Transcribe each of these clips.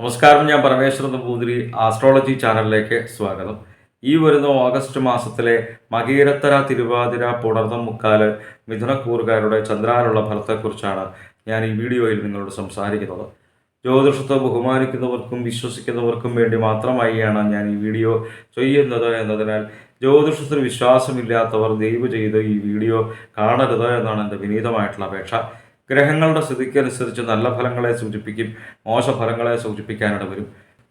നമസ്കാരം ഞാൻ പരമേശ്വരൻ നമ്പൂതിരി ആസ്ട്രോളജി ചാനലിലേക്ക് സ്വാഗതം. ഈ വരുന്ന ഓഗസ്റ്റ് മാസത്തിലെ മകീരത്തര തിരുവാതിര പുണർന്നം മുക്കാൽ മിഥുനക്കൂറുകാരുടെ ചന്ദ്രാനുള്ള ഫലത്തെക്കുറിച്ചാണ് ഞാൻ ഈ വീഡിയോയിൽ നിങ്ങളോട് സംസാരിക്കുന്നത്. ജ്യോതിഷത്തെ ബഹുമാനിക്കുന്നവർക്കും വിശ്വസിക്കുന്നവർക്കും വേണ്ടി മാത്രമായിയാണ് ഞാൻ ഈ വീഡിയോ ചെയ്യുന്നത് എന്നതിനാൽ ജ്യോതിഷത്തിൽ വിശ്വാസമില്ലാത്തവർ ദയവ് ചെയ്ത് ഈ വീഡിയോ കാണരുത് എന്നാണ് എന്റെ വിനീതമായിട്ടുള്ള അപേക്ഷ. ഗ്രഹങ്ങളുടെ സ്ഥിതിക്കനുസരിച്ച് നല്ല ഫലങ്ങളെ സൂചിപ്പിക്കും മോശഫലങ്ങളെ സൂചിപ്പിക്കാനിട വരും.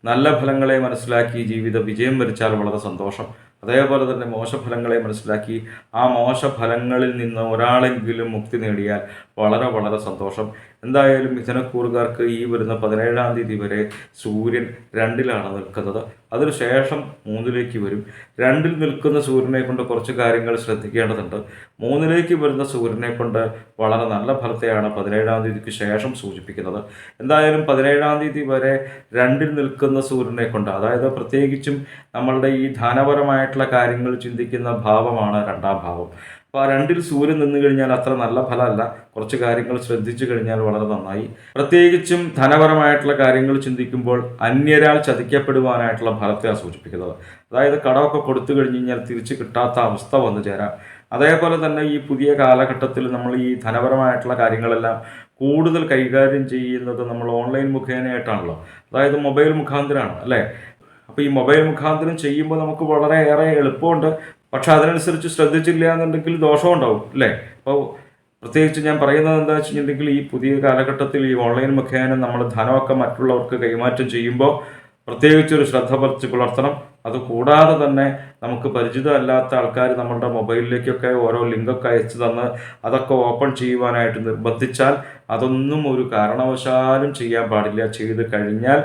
നല്ല ഫലങ്ങളെ മനസ്സിലാക്കി ജീവിത വിജയം വരിച്ചാൽ വളരെ സന്തോഷം. അതേപോലെ തന്നെ മോശഫലങ്ങളെ മനസ്സിലാക്കി ആ മോശഫലങ്ങളിൽ നിന്ന് ഒരാളെങ്കിലും മുക്തി നേടിയാൽ വളരെ വളരെ സന്തോഷം. എന്തായാലും മിഥുനക്കൂറുകാർക്ക് ഈ വരുന്ന പതിനേഴാം തീയതി വരെ സൂര്യൻ രണ്ടിലാണ് നിൽക്കുന്നത്. അതിനുശേഷം മൂന്നിലേക്ക് വരും. രണ്ടിൽ നിൽക്കുന്ന സൂര്യനെ കൊണ്ട് കുറച്ച് കാര്യങ്ങൾ ശ്രദ്ധിക്കേണ്ടതുണ്ട്. മൂന്നിലേക്ക് വരുന്ന സൂര്യനെ കൊണ്ട് വളരെ നല്ല ഫലത്തെയാണ് പതിനേഴാം തീയതിക്ക് ശേഷം സൂചിപ്പിക്കുന്നത്. എന്തായാലും പതിനേഴാം തീയതി വരെ രണ്ടിൽ നിൽക്കുന്ന സൂര്യനെ കൊണ്ട് അതായത് പ്രത്യേകിച്ചും നമ്മളുടെ ഈ ധനപരമായിട്ടുള്ള കാര്യങ്ങൾ ചിന്തിക്കുന്ന ഭാവമാണ് രണ്ടാം ഭാവം. അപ്പോൾ ആ രണ്ടിൽ സൂര്യൻ നിന്ന് കഴിഞ്ഞാൽ അത്ര നല്ല ഫലമല്ല. കുറച്ച് കാര്യങ്ങൾ ശ്രദ്ധിച്ചു കഴിഞ്ഞാൽ വളരെ നന്നായി. പ്രത്യേകിച്ചും ധനപരമായിട്ടുള്ള കാര്യങ്ങൾ ചിന്തിക്കുമ്പോൾ അന്യരാൾ ചതിക്കപ്പെടുവാനായിട്ടുള്ള ഫലത്തെയാണ് സൂചിപ്പിക്കുന്നത്. അതായത് കടമൊക്കെ കൊടുത്തു കഴിഞ്ഞ് കഴിഞ്ഞാൽ തിരിച്ച് കിട്ടാത്ത അവസ്ഥ വന്നു ചേരാം. അതേപോലെ തന്നെ ഈ പുതിയ കാലഘട്ടത്തിൽ നമ്മൾ ഈ ധനപരമായിട്ടുള്ള കാര്യങ്ങളെല്ലാം കൂടുതൽ കൈകാര്യം ചെയ്യുന്നത് നമ്മൾ ഓൺലൈൻ മുഖേനയായിട്ടാണല്ലോ. അതായത് മൊബൈൽ മുഖാന്തരമാണ് അല്ലേ? അപ്പോൾ ഈ മൊബൈൽ മുഖാന്തരം ചെയ്യുമ്പോൾ നമുക്ക് വളരെയേറെ എളുപ്പമുണ്ട്. പക്ഷെ അതിനനുസരിച്ച് ശ്രദ്ധിച്ചില്ല എന്നുണ്ടെങ്കിൽ ദോഷവും ഉണ്ടാവും അല്ലേ? അപ്പോൾ പ്രത്യേകിച്ച് ഞാൻ പറയുന്നത് എന്താ വെച്ചിട്ടുണ്ടെങ്കിൽ ഈ പുതിയ കാലഘട്ടത്തിൽ ഈ ഓൺലൈൻ മുഖേന നമ്മൾ ധനമൊക്കെ മറ്റുള്ളവർക്ക് കൈമാറ്റം ചെയ്യുമ്പോൾ പ്രത്യേകിച്ച് ഒരു ശ്രദ്ധ പുലർത്തണം. അത് കൂടാതെ തന്നെ നമുക്ക് പരിചിതമല്ലാത്ത ആൾക്കാർ നമ്മളുടെ മൊബൈലിലേക്കൊക്കെ ഓരോ ലിങ്കൊക്കെ അയച്ചു തന്ന് അതൊക്കെ ഓപ്പൺ ചെയ്യുവാനായിട്ട് നിർബന്ധിച്ചാൽ അതൊന്നും ഒരു കാരണവശാലും ചെയ്യാൻ പാടില്ല. ചെയ്ത് കഴിഞ്ഞാൽ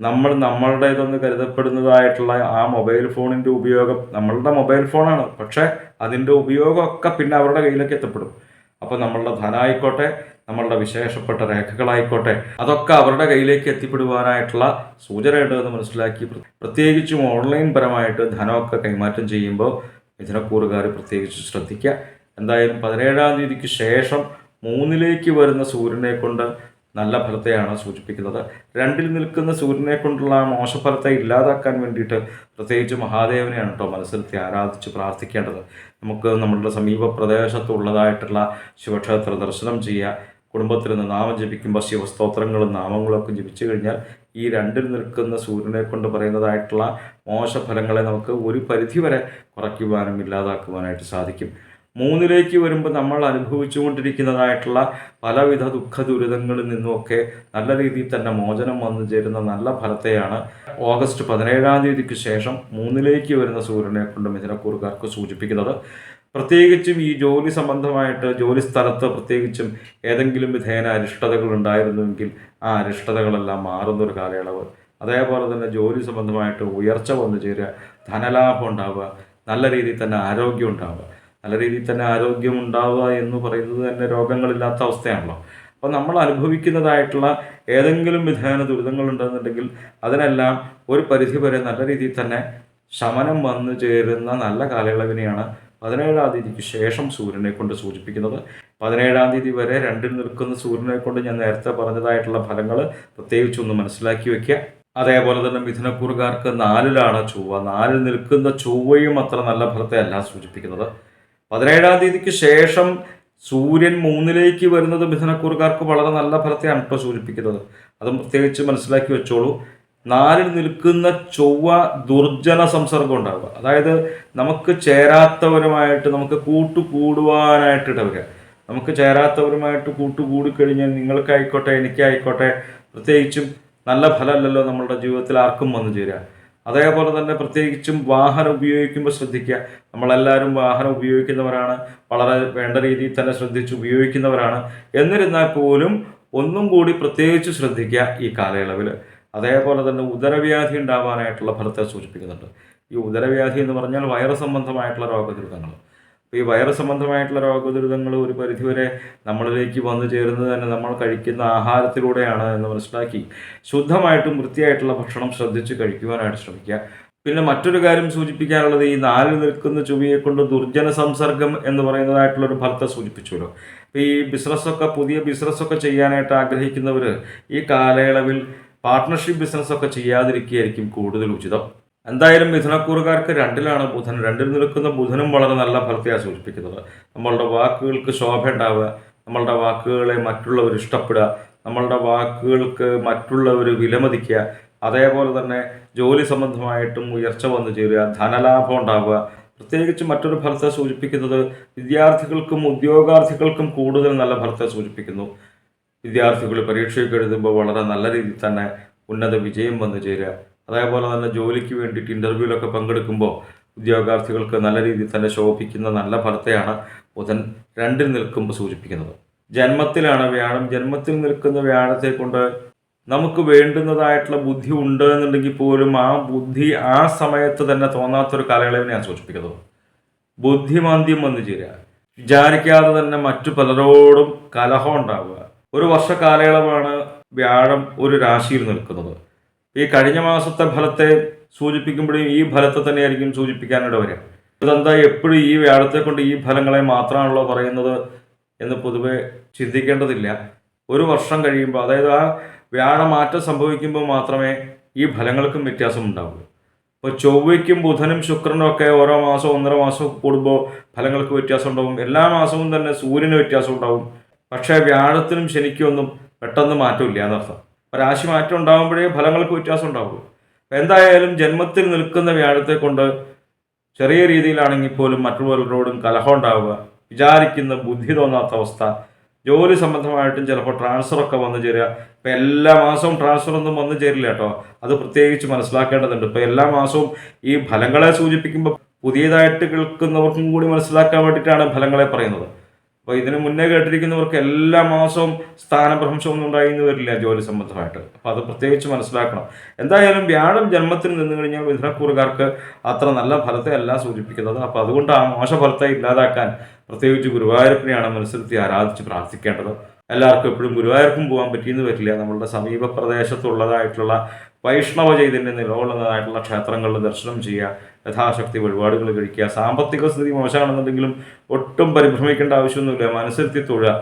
നമ്മൾ നമ്മളുടേതെന്ന് കരുതപ്പെടുന്നതായിട്ടുള്ള ആ മൊബൈൽ ഫോണിന്റെ ഉപയോഗം നമ്മളുടെ മൊബൈൽ ഫോണാണ്. പക്ഷേ അതിന്റെ ഉപയോഗമൊക്കെ പിന്നെ അവരുടെ കയ്യിലേക്ക് എത്തപ്പെടും. അപ്പോൾ നമ്മളുടെ ധനമായിക്കോട്ടെ നമ്മളുടെ വിശേഷപ്പെട്ട രേഖകളായിക്കോട്ടെ. അതൊക്കെ അവരുടെ കയ്യിലേക്ക് എത്തിപ്പെടുവാനായിട്ടുള്ള സൂചനയുണ്ട് എന്ന് മനസ്സിലാക്കി പ്രത്യേകിച്ചും ഓൺലൈൻ പരമായിട്ട് ധനമൊക്കെ കൈമാറ്റം ചെയ്യുമ്പോൾ മിഥുനക്കൂറുകാർ പ്രത്യേകിച്ച് ശ്രദ്ധിക്കുക. എന്തായാലും പതിനേഴാം തീയതിക്ക് ശേഷം മൂന്നിലേക്ക് വരുന്ന സൂര്യനെ കൊണ്ട് നല്ല ഫലത്തെയാണ് സൂചിപ്പിക്കുന്നത്. രണ്ടിൽ നിൽക്കുന്ന സൂര്യനെ കൊണ്ടുള്ള മോശഫലത്തെ ഇല്ലാതാക്കാൻ വേണ്ടിയിട്ട് പ്രത്യേകിച്ച് മഹാദേവനെയാണ് കേട്ടോ മനസ്സിലത്തി ആരാധിച്ച് പ്രാർത്ഥിക്കേണ്ടത്. നമുക്ക് നമ്മളുടെ സമീപ പ്രദേശത്തുള്ളതായിട്ടുള്ള ശിവക്ഷേത്ര ദർശനം ചെയ്യുക കുടുംബത്തിൽ നിന്ന് നാമം ജപിക്കുമ്പോൾ ശിവസ്തോത്രങ്ങളും നാമങ്ങളൊക്കെ ജപിച്ചു കഴിഞ്ഞാൽ ഈ രണ്ടിൽ നിൽക്കുന്ന സൂര്യനെ കൊണ്ട് പറയുന്നതായിട്ടുള്ള മോശഫലങ്ങളെ നമുക്ക് ഒരു പരിധി വരെ കുറയ്ക്കുവാനും ഇല്ലാതാക്കുവാനായിട്ട് സാധിക്കും. മൂന്നിലേക്ക് വരുമ്പോൾ നമ്മൾ അനുഭവിച്ചുകൊണ്ടിരിക്കുന്നതായിട്ടുള്ള പലവിധ ദുഃഖ ദുരിതങ്ങളിൽ നിന്നുമൊക്കെ നല്ല രീതിയിൽ തന്നെ മോചനം വന്നു ചേരുന്ന നല്ല ഫലത്തെയാണ് ഓഗസ്റ്റ് പതിനേഴാം തീയതിക്ക് ശേഷം മൂന്നിലേക്ക് വരുന്ന സൂര്യനെ കൊണ്ട് മിഥുനക്കൂറുകാർക്ക് സൂചിപ്പിക്കുന്നത്. പ്രത്യേകിച്ചും ഈ ജോലി സംബന്ധമായിട്ട് ജോലി സ്ഥലത്ത് പ്രത്യേകിച്ചും ഏതെങ്കിലും വിധേന അരിഷ്ടതകൾ ഉണ്ടായിരുന്നുവെങ്കിൽ ആ അരിഷ്ടതകളെല്ലാം മാറുന്നൊരു കാലയളവ്. അതേപോലെ തന്നെ ജോലി സംബന്ധമായിട്ട് ഉയർച്ച വന്നു ചേരുക ധനലാഭം ഉണ്ടാവുക നല്ല രീതിയിൽ തന്നെ ആരോഗ്യം ഉണ്ടാവുക. നല്ല രീതിയിൽ തന്നെ ആരോഗ്യം ഉണ്ടാവുക എന്ന് പറയുന്നത് തന്നെ രോഗങ്ങളില്ലാത്ത അവസ്ഥയാണല്ലോ. അപ്പോൾ നമ്മൾ അനുഭവിക്കുന്നതായിട്ടുള്ള ഏതെങ്കിലും വിധേന ദുരിതങ്ങൾ ഉണ്ടെന്നുണ്ടെങ്കിൽ അതിനെല്ലാം ഒരു പരിധി വരെ നല്ല രീതിയിൽ തന്നെ ശമനം വന്നു ചേരുന്ന നല്ല കാലയളവിനെയാണ് പതിനേഴാം തീയതിക്ക് ശേഷം സൂര്യനെ കൊണ്ട് സൂചിപ്പിക്കുന്നത്. പതിനേഴാം തീയതി വരെ രണ്ടിൽ നിൽക്കുന്ന സൂര്യനെ കൊണ്ട് ഞാൻ നേരത്തെ പറഞ്ഞതായിട്ടുള്ള ഫലങ്ങൾ പ്രത്യേകിച്ച് ഒന്ന് മനസ്സിലാക്കി വെക്കുക. അതേപോലെ തന്നെ മിഥുനക്കൂറുകാർക്ക് നാലിലാണ് ചൊവ്വ. നാലിൽ നിൽക്കുന്ന ചൊവ്വയും അത്ര നല്ല ഫലത്തെ അല്ല സൂചിപ്പിക്കുന്നത്. പതിനേഴാം തീയതിക്ക് ശേഷം സൂര്യൻ മൂന്നിലേക്ക് വരുന്നത് മിഥുനക്കൂറുകാർക്ക് വളരെ നല്ല ഫലത്തെയാണ് ഇപ്പോൾ സൂചിപ്പിക്കുന്നത്. അതും പ്രത്യേകിച്ച് മനസ്സിലാക്കി വെച്ചോളൂ. നാലിൽ നിൽക്കുന്ന ചൊവ്വ ദുർജന സംസർഗം ഉണ്ടാവുക. അതായത് നമുക്ക് ചേരാത്തവരുമായിട്ട് നമുക്ക് കൂട്ടുകൂടുവാനായിട്ട് ഇടവരുക. നമുക്ക് ചേരാത്തവരുമായിട്ട് കൂട്ടുകൂടിക്കഴിഞ്ഞാൽ നിങ്ങൾക്കായിക്കോട്ടെ എനിക്കായിക്കോട്ടെ പ്രത്യേകിച്ചും നല്ല ഫലമല്ലല്ലോ നമ്മളുടെ ജീവിതത്തിൽ ആർക്കും വന്നു ചേരുക. അതേപോലെ തന്നെ പ്രത്യേകിച്ചും വാഹനം ഉപയോഗിക്കുമ്പോൾ ശ്രദ്ധിക്കുക. നമ്മളെല്ലാവരും വാഹനം ഉപയോഗിക്കുന്നവരാണ്. വളരെ വേണ്ട രീതിയിൽ തന്നെ ശ്രദ്ധിച്ച് ഉപയോഗിക്കുന്നവരാണ്. എന്നിരുന്നാൽ പോലും ഒന്നും കൂടി പ്രത്യേകിച്ച് ശ്രദ്ധിക്കുക ഈ കാലയളവിൽ അതേപോലെ തന്നെ ഉദരവ്യാധി ഉണ്ടാവാനായിട്ടുള്ള ഫലത്തെ സൂചിപ്പിക്കുന്നുണ്ട്. ഈ ഉദരവ്യാധി എന്ന് പറഞ്ഞാൽ വൈറസ് സംബന്ധമായിട്ടുള്ള രോഗദുരിതങ്ങൾ. അപ്പോൾ ഈ വൈറസ് സംബന്ധമായിട്ടുള്ള രോഗദുരിതങ്ങൾ ഒരു പരിധിവരെ നമ്മളിലേക്ക് വന്നു ചേരുന്നത് തന്നെ നമ്മൾ കഴിക്കുന്ന ആഹാരത്തിലൂടെയാണ് എന്ന് മനസ്സിലാക്കി ശുദ്ധമായിട്ടും വൃത്തിയായിട്ടുള്ള ഭക്ഷണം ശ്രദ്ധിച്ച് കഴിക്കുവാനായിട്ട് ശ്രമിക്കുക. പിന്നെ മറ്റൊരു കാര്യം സൂചിപ്പിക്കാനുള്ളത് ഈ നാല് നിൽക്കുന്ന ചുവയെ കൊണ്ട് ദുർജന സംസർഗം എന്ന് പറയുന്നതായിട്ടുള്ള ഒരു ഫലത്തെ സൂചിപ്പിച്ചുവല്ലോ. അപ്പോൾ ഈ ബിസിനസ്സൊക്കെ പുതിയ ബിസിനസ്സൊക്കെ ചെയ്യാനായിട്ട് ആഗ്രഹിക്കുന്നവർ ഈ കാലയളവിൽ പാർട്ട്ണർഷിപ്പ് ബിസിനസ് ഒക്കെ ചെയ്യാതിരിക്കുകയായിരിക്കും കൂടുതൽ ഉചിതം. എന്തായാലും മിഥുനക്കൂറുകാർക്ക് രണ്ടിലാണ് ബുധൻ രണ്ടിൽ നിൽക്കുന്ന ബുധനും വളരെ നല്ല ഫലത്തെയാണ് സൂചിപ്പിക്കുന്നത് നമ്മളുടെ വാക്കുകൾക്ക് ശോഭ ഉണ്ടാവുക നമ്മളുടെ വാക്കുകളെ മറ്റുള്ളവർ ഇഷ്ടപ്പെടുക നമ്മളുടെ വാക്കുകൾക്ക് മറ്റുള്ളവർ വിലമതിക്കുക അതേപോലെ തന്നെ ജോലി സംബന്ധമായിട്ടും ഉയർച്ച വന്നു ചേരുക ധനലാഭം ഉണ്ടാവുക പ്രത്യേകിച്ച് മറ്റൊരു ഫലത്തെ സൂചിപ്പിക്കുന്നത് വിദ്യാർത്ഥികൾക്കും ഉദ്യോഗാർത്ഥികൾക്കും കൂടുതൽ നല്ല ഫലത്തെ സൂചിപ്പിക്കുന്നു. വിദ്യാർത്ഥികൾ പരീക്ഷയൊക്കെ എഴുതുമ്പോൾ വളരെ നല്ല രീതിയിൽ തന്നെ ഉന്നത വിജയം വന്നു ചേരുക. അതേപോലെ തന്നെ ജോലിക്ക് വേണ്ടിയിട്ട് ഇന്റർവ്യൂവിലൊക്കെ പങ്കെടുക്കുമ്പോൾ ഉദ്യോഗാർത്ഥികൾക്ക് നല്ല രീതിയിൽ തന്നെ ശോഭിക്കുന്ന നല്ല ഫലത്തെയാണ് ബുധൻ രണ്ടിൽ നിൽക്കുമ്പോൾ സൂചിപ്പിക്കുന്നത്. ജന്മത്തിലാണ് വ്യാഴം. ജന്മത്തിൽ നിൽക്കുന്ന വ്യാഴത്തെ കൊണ്ട് നമുക്ക് വേണ്ടുന്നതായിട്ടുള്ള ബുദ്ധി ഉണ്ട് എന്നുണ്ടെങ്കിൽ പോലും ആ ബുദ്ധി ആ സമയത്ത് തന്നെ തോന്നാത്തൊരു കാലയളവിനെയാണ് സൂചിപ്പിക്കുന്നത് ബുദ്ധിമാന്ദ്യം വന്നു ചേരുക. വിചാരിക്കാതെ തന്നെ മറ്റു പലരോടും കലഹം ഉണ്ടാവുക. ഒരു വർഷ കാലയളവാണ് വ്യാഴം ഒരു രാശിയിൽ നിൽക്കുന്നത്. ഈ കഴിഞ്ഞ മാസത്തെ ഫലത്തെ സൂചിപ്പിക്കുമ്പോഴും ഈ ഫലത്തെ തന്നെയായിരിക്കും സൂചിപ്പിക്കാനിട വരിക. ഇതെന്താ എപ്പോഴും ഈ വ്യാഴത്തെ കൊണ്ട് ഈ ഫലങ്ങളെ മാത്രമാണല്ലോ പറയുന്നത് എന്ന് പൊതുവെ ചിന്തിക്കേണ്ടതില്ല. ഒരു വർഷം കഴിയുമ്പോൾ അതായത് ആ വ്യാഴമാറ്റം സംഭവിക്കുമ്പോൾ മാത്രമേ ഈ ഫലങ്ങൾക്കും വ്യത്യാസം ഉണ്ടാവുള്ളൂ. ഇപ്പോൾ ചൊവ്വയ്ക്കും ബുധനും ശുക്രനും ഒക്കെ ഓരോ മാസം ഒന്നര മാസം കൂടുമ്പോൾ ഫലങ്ങൾക്ക് വ്യത്യാസം ഉണ്ടാവും. എല്ലാ മാസവും തന്നെ സൂര്യന് വ്യത്യാസം ഉണ്ടാവും. പക്ഷേ വ്യാഴത്തിനും ശനിക്കും ഒന്നും പെട്ടെന്ന് മാറ്റമില്ല എന്നർത്ഥം. രാശി മാറ്റം ഉണ്ടാകുമ്പോഴേ ഫലങ്ങൾക്ക് വ്യത്യാസം ഉണ്ടാവുള്ളൂ. അപ്പം എന്തായാലും ജന്മത്തിൽ നിൽക്കുന്ന വ്യാഴത്തെ കൊണ്ട് ചെറിയ രീതിയിലാണെങ്കിൽ പോലും മറ്റുള്ളവരോടും കലഹം ഉണ്ടാവുക വിചാരിക്കുന്ന ബുദ്ധി തോന്നാത്ത അവസ്ഥ ജോലി സംബന്ധമായിട്ടും ചിലപ്പോൾ ട്രാൻസ്ഫറൊക്കെ വന്നു ചേരുക. ഇപ്പം എല്ലാ മാസവും ട്രാൻസ്ഫറൊന്നും വന്നു ചേരില്ല കേട്ടോ. അത് പ്രത്യേകിച്ച് മനസ്സിലാക്കേണ്ടതുണ്ട്. ഇപ്പം എല്ലാ മാസവും ഈ ഫലങ്ങളെ സൂചിപ്പിക്കുമ്പോൾ പുതിയതായിട്ട് കേൾക്കുന്നവർക്കും കൂടി മനസ്സിലാക്കാൻ വേണ്ടിയിട്ടാണ് ഫലങ്ങളെ പറയുന്നത്. അപ്പോൾ ഇതിന് മുന്നേ കേട്ടിരിക്കുന്നവർക്ക് എല്ലാ മാസവും സ്ഥാനഭ്രംശം ഒന്നും ഉണ്ടായിന്ന് വരില്ല ജോലി സംബന്ധമായിട്ട്. അപ്പോൾ അത് പ്രത്യേകിച്ച് മനസ്സിലാക്കണം. എന്തായാലും വ്യാഴം ജന്മത്തിൽ നിന്ന് കഴിഞ്ഞാൽ മിഥുനക്കൂറുകാർക്ക് അത്ര നല്ല ഫലത്തെ അല്ല സൂചിപ്പിക്കുന്നത്. അപ്പോൾ അതുകൊണ്ട് ആ മോശഫലത്തെ ഇല്ലാതാക്കാൻ പ്രത്യേകിച്ച് ഗുരുവായൂരപ്പനെയാണ് മനസ്സിലെത്തി ആരാധിച്ച് പ്രാർത്ഥിക്കേണ്ടത്. എല്ലാവർക്കും എപ്പോഴും ഗുരുവായൂർക്കും പോകാൻ പറ്റിയെന്ന് വരില്ല. നമ്മളുടെ സമീപ പ്രദേശത്തുള്ളതായിട്ടുള്ള വൈഷ്ണവ ചൈതന്യം നിലകൊള്ളുന്നതായിട്ടുള്ള ക്ഷേത്രങ്ങളിൽ ദർശനം ചെയ്യുക യഥാശക്തി വഴിപാടുകൾ കഴിക്കുക. സാമ്പത്തിക സ്ഥിതി മോശമാണെന്നുണ്ടെങ്കിലും ഒട്ടും പരിഭ്രമിക്കേണ്ട ആവശ്യമൊന്നുമില്ല. മനസ്സിലെത്തി തൊഴുക.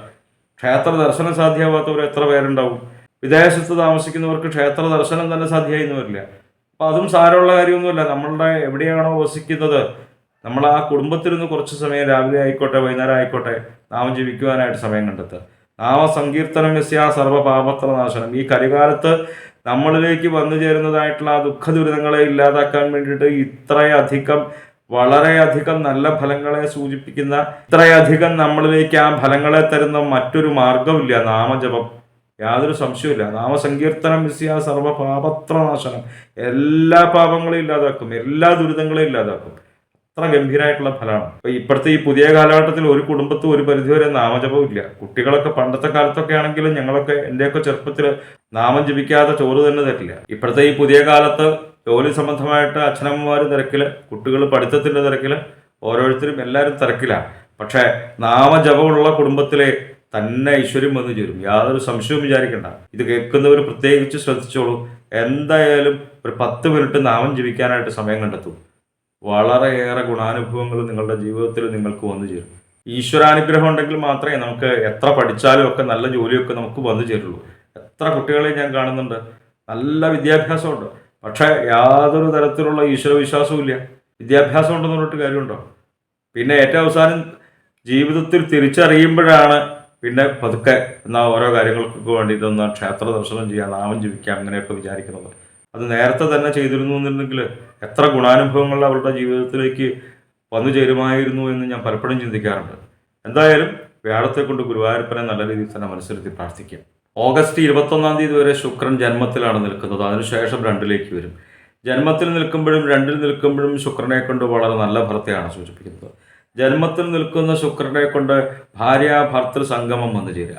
ക്ഷേത്ര ദർശനം സാധ്യമാവാത്തവർ എത്ര പേരുണ്ടാവും? വിദേശത്ത് താമസിക്കുന്നവർക്ക് ക്ഷേത്ര ദർശനം തന്നെ സാധ്യമായിരുന്നു വരില്ല അപ്പം അതും സാരമുള്ള കാര്യമൊന്നുമില്ല. നമ്മളുടെ എവിടെയാണോ വസിക്കുന്നത്? നമ്മൾ ആ കുടുംബത്തിരുന്ന് കുറച്ച് സമയം രാവിലെ ആയിക്കോട്ടെ വൈകുന്നേരം ആയിക്കോട്ടെ നാമം ജീവിക്കുവാനായിട്ട് സമയം കണ്ടെത്തുക. നാമസങ്കീർത്തനം യസ്യ സർവപാപത്ര നാശനം ഈ കലികാലത്ത് നമ്മളിലേക്ക് വന്നു ചേരുന്നതായിട്ടുള്ള ആ ദുഃഖ ദുരിതങ്ങളെ ഇല്ലാതാക്കാൻ വേണ്ടിയിട്ട് ഇത്രയധികം വളരെയധികം നല്ല ഫലങ്ങളെ സൂചിപ്പിക്കുന്ന ഇത്രയധികം നമ്മളിലേക്ക് ആ ഫലങ്ങളെ തരുന്ന മറ്റൊരു മാർഗമില്ല നാമജപം. യാതൊരു സംശയമില്ല നാമസങ്കീർത്തനം മിസ്സിയ സർവപാപത്രനാശനം. എല്ലാ പാപങ്ങളും ഇല്ലാതാക്കും. എല്ലാ ദുരിതങ്ങളും ഇല്ലാതാക്കും. അത്ര ഗംഭീരമായിട്ടുള്ള ഫലമാണ്. അപ്പൊ ഇപ്പോഴത്തെ ഈ പുതിയ കാലഘട്ടത്തിൽ ഒരു കുടുംബത്തിൽ ഒരു പരിധിവരെ നാമജപം ഇല്ല. കുട്ടികളൊക്കെ പണ്ടത്തെ കാലത്തൊക്കെ ആണെങ്കിലും ഞങ്ങളൊക്കെ എന്റെയൊക്കെ ചെറുപ്പത്തിൽ നാമം ജപിക്കാതെ ചോറ് തന്നെ തരില്ല. ഇപ്പോഴത്തെ ഈ പുതിയ കാലത്ത് ജോലി സംബന്ധമായിട്ട് അച്ഛനമ്മമാർ തിരക്കിൽ കുട്ടികൾ പഠിത്തത്തിന്റെ തിരക്കിൽ ഓരോരുത്തരും എല്ലാവരും തിരക്കിലാണ് പക്ഷേ നാമജപമുള്ള കുടുംബത്തിലെ തന്നെ ഐശ്വര്യം വന്നു ചേരും. യാതൊരു സംശയവും വിചാരിക്കേണ്ട. ഇത് കേൾക്കുന്നവർ പ്രത്യേകിച്ച് ശ്രദ്ധിച്ചോളൂ. എന്തായാലും ഒരു പത്ത് മിനിറ്റ് നാമം ജപിക്കാനായിട്ട് സമയം കണ്ടെത്തും. വളരെയേറെ ഗുണാനുഭവങ്ങൾ നിങ്ങളുടെ ജീവിതത്തിൽ നിങ്ങൾക്ക് വന്നു ചേരും. ഈശ്വരാനുഗ്രഹം ഉണ്ടെങ്കിൽ മാത്രമേ നമുക്ക് എത്ര പഠിച്ചാലും ഒക്കെ നല്ല ജോലിയൊക്കെ നമുക്ക് വന്നു ചേരുള്ളൂ. എത്ര കുട്ടികളെ ഞാൻ കാണുന്നുണ്ട്. നല്ല വിദ്യാഭ്യാസമുണ്ട്. പക്ഷേ യാതൊരു തരത്തിലുള്ള ഈശ്വര വിശ്വാസവും ഇല്ല. വിദ്യാഭ്യാസം ഉണ്ടെന്ന് പറഞ്ഞിട്ട് കാര്യമുണ്ടോ? പിന്നെ ഏറ്റവും അവസാനം ജീവിതത്തിൽ തിരിച്ചറിയുമ്പോഴാണ് പിന്നെ പതുക്കെ എന്നാൽ ഓരോ കാര്യങ്ങൾക്ക് വേണ്ടിയിട്ട് ഒന്ന് ക്ഷേത്ര ദർശനം ചെയ്യാം നാമം ജപിക്കാം അങ്ങനെയൊക്കെ വിചാരിക്കുന്നത്. അത് നേരത്തെ തന്നെ ചെയ്തിരുന്നു എന്നുണ്ടെങ്കിൽ എത്ര ഗുണാനുഭവങ്ങൾ അവരുടെ ജീവിതത്തിലേക്ക് വന്നു ചേരുമായിരുന്നു എന്ന് ഞാൻ പലപ്പോഴും ചിന്തിക്കാറുണ്ട്. എന്തായാലും വ്യാഴത്തെ കൊണ്ട് ഗുരുവായൂരപ്പനെ നല്ല രീതിയിൽ തന്നെ മനസ്സിലെത്തി പ്രാർത്ഥിക്കാം. ഓഗസ്റ്റ് ഇരുപത്തൊന്നാം തീയതി വരെ ശുക്രൻ ജന്മത്തിലാണ് നിൽക്കുന്നത്. അതിനുശേഷം രണ്ടിലേക്ക് വരും. ജന്മത്തിൽ നിൽക്കുമ്പോഴും രണ്ടിൽ നിൽക്കുമ്പോഴും ശുക്രനെ കൊണ്ട് വളരെ നല്ല ഫലത്തെയാണ് സൂചിപ്പിക്കുന്നത്. ജന്മത്തിൽ നിൽക്കുന്ന ശുക്രനെ കൊണ്ട് ഭാര്യ ഭർത്തൃ സംഗമം വന്നു ചേരുക.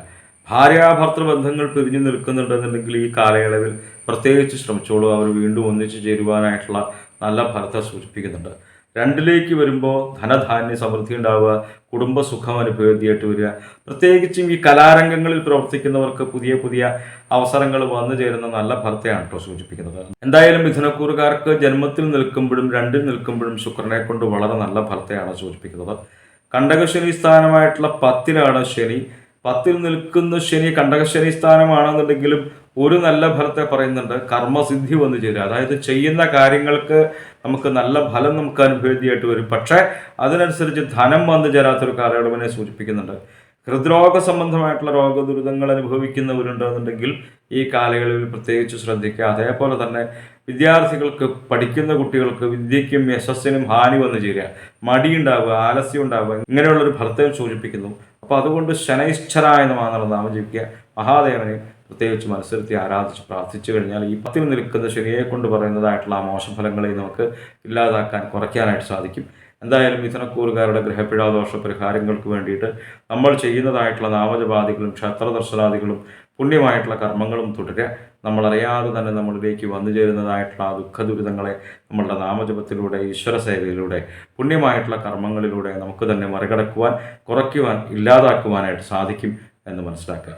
ഭാര്യാഭർത്തൃ ബന്ധങ്ങൾ പിരിഞ്ഞു നിൽക്കുന്നുണ്ടെന്നുണ്ടെങ്കിൽ ഈ കാലയളവിൽ പ്രത്യേകിച്ച് ശ്രമിച്ചോളൂ. അവർ വീണ്ടും ഒന്നിച്ചു ചേരുവാനായിട്ടുള്ള നല്ല ഫലത്തെ സൂചിപ്പിക്കുന്നുണ്ട്. രണ്ടിലേക്ക് വരുമ്പോൾ ധനധാന്യ സമൃദ്ധി ഉണ്ടാവുക കുടുംബസുഖം സുഖം അനുഭവേദ്യമായിട്ട് വരിക. പ്രത്യേകിച്ചും ഈ കലാരംഗങ്ങളിൽ പ്രവർത്തിക്കുന്നവർക്ക് പുതിയ പുതിയ അവസരങ്ങൾ വന്നു ചേരുന്ന നല്ല ഫലത്തെയാണ് കേട്ടോ സൂചിപ്പിക്കുന്നത്. എന്തായാലും മിഥുനക്കൂറുകാർക്ക് ജന്മത്തിൽ നിൽക്കുമ്പോഴും രണ്ടിൽ നിൽക്കുമ്പോഴും ശുക്രനെ കൊണ്ട് വളരെ നല്ല ഫലത്തെയാണ് സൂചിപ്പിക്കുന്നത്. കണ്ടകശനി സ്ഥാനമായിട്ടുള്ള പത്തിലാണ് ശനി. പത്തിൽ നിൽക്കുന്ന ശനി കണ്ടകശനി സ്ഥാനമാണെന്നുണ്ടെങ്കിലും ഒരു നല്ല ഫലത്തെ പറയുന്നുണ്ട് കർമ്മസിദ്ധി വന്നു ചേരുക അതായത് ചെയ്യുന്ന കാര്യങ്ങൾക്ക് നമുക്ക് നല്ല ഫലം നമുക്ക് അനുഭവിതിയായിട്ട് വരും പക്ഷേ അതിനനുസരിച്ച് ധനം വന്നു ചേരാത്തൊരു കാലയളവിനെ സൂചിപ്പിക്കുന്നുണ്ട് ഹൃദ്രോഗ സംബന്ധമായിട്ടുള്ള രോഗദുരിതങ്ങൾ അനുഭവിക്കുന്നവരുണ്ടെന്നുണ്ടെങ്കിൽ ഈ കാലയളവിൽ പ്രത്യേകിച്ച് ശ്രദ്ധിക്കുക അതേപോലെ തന്നെ വിദ്യാർത്ഥികൾക്ക് പഠിക്കുന്ന കുട്ടികൾക്ക് വിദ്യയ്ക്കും യശസ്സിനും ഹാനി വന്നു ചേരുക മടിയുണ്ടാവുക ആലസ്യം ഉണ്ടാവുക ഇങ്ങനെയുള്ളൊരു ഫലത്തെ സൂചിപ്പിക്കുന്നു അപ്പോൾ അതുകൊണ്ട് ശനൈശ്വരായ നാമം ജപിക്കുക മഹാദേവനെ പ്രത്യേകിച്ച് മത്സരത്തെ ആരാധിച്ച് പ്രാർത്ഥിച്ചു കഴിഞ്ഞാൽ ഈ പത്തിൽ നിൽക്കുന്ന ശരിയെ കൊണ്ട് പറയുന്നതായിട്ടുള്ള ആ മോശഫലങ്ങളെ നമുക്ക് ഇല്ലാതാക്കാൻ കുറയ്ക്കാനായിട്ട് സാധിക്കും. എന്തായാലും മിഥുനക്കൂറുകാരുടെ ഗ്രഹപിഴാദോഷ പരിഹാരങ്ങൾക്ക് വേണ്ടിയിട്ട് നമ്മൾ ചെയ്യുന്നതായിട്ടുള്ള നാമജപാദികളും ക്ഷേത്രദർശനാദികളും പുണ്യമായിട്ടുള്ള കർമ്മങ്ങളും തുടരുക. നമ്മളറിയാതെ തന്നെ നമ്മളിലേക്ക് വന്നു ചേരുന്നതായിട്ടുള്ള ആ ദുഃഖ ദുരിതങ്ങളെ നമ്മളുടെ നാമജപത്തിലൂടെ ഈശ്വര സേവയിലൂടെ പുണ്യമായിട്ടുള്ള കർമ്മങ്ങളിലൂടെ നമുക്ക് തന്നെ മറികടക്കുവാൻ കുറയ്ക്കുവാൻ ഇല്ലാതാക്കുവാനായിട്ട് സാധിക്കും എന്ന് മനസ്സിലാക്കുക.